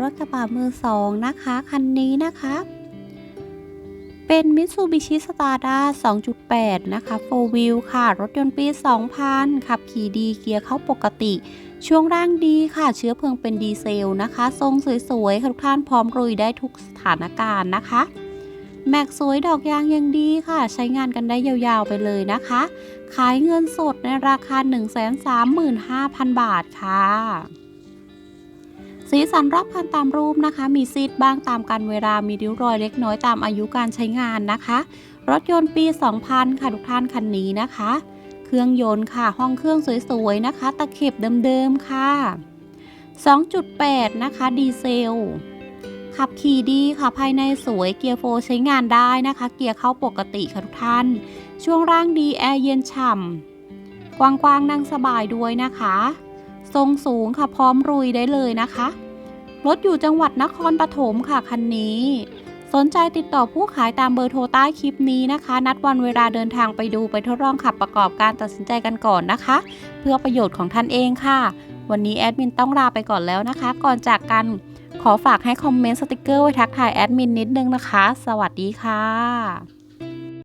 รถกระบะมือสองนะคะ คันนี้นะคะ เป็น Mitsubishi Stada 2.8 นะคะ 4 wheel ค่ะ รถยนต์ปี 2000 ขับขี่ดีเกียร์เข้าปกติ ช่วงร่างดีค่ะ เชื้อเพลิงเป็นดีเซลนะคะ ทรงสวยๆค่ะทุกท่านพร้อมรุยได้ทุกสถานการณ์นะคะแม็กสวยดอกยางยังดีค่ะ ใช้งานกันได้ยาวๆไปเลยนะคะ ขายเงินสดในราคา 135,000 บาทค่ะ สีสันรอบคันตามรูปนะคะ มีซีดบ้างตามการเวลา มีริ้วรอยเล็กน้อยตามอายุการใช้งานนะคะ รถยนต์ปี 2000 ค่ะทุกท่านคันนี้นะคะ เครื่องยนต์ค่ะ ห้องเครื่องสวยๆนะคะ ตะเข็บเดิมๆค่ะ 2.8 นะคะ ดีเซล ขับขี่ดีค่ะ ภายในสวย เกียร์โฟร์ใช้งานได้นะคะ เกียร์เข้าปกติค่ะทุกท่าน ช่วงล่างดี แอร์เย็นฉ่ำกว้างๆนั่งสบายด้วยนะคะ ทรงสูงค่ะพร้อมรุยได้เลยนะคะ รถอยู่จังหวัดนครปฐมค่ะคันนี้ สนใจติดต่อผู้ขายตามเบอร์โทรใต้คลิปนี้นะคะ นัดวันเวลาเดินทางไปดูไปทดลองขับประกอบการตัดสินใจกันก่อนนะคะ เพื่อประโยชน์ของท่านเองค่ะ วันนี้แอดมินต้องลาไปก่อนแล้วนะคะ ก่อนจากกันขอฝากให้คอมเมนต์สติกเกอร์ไว้ทักทายแอดมินนิดนึงนะคะ สวัสดีค่ะ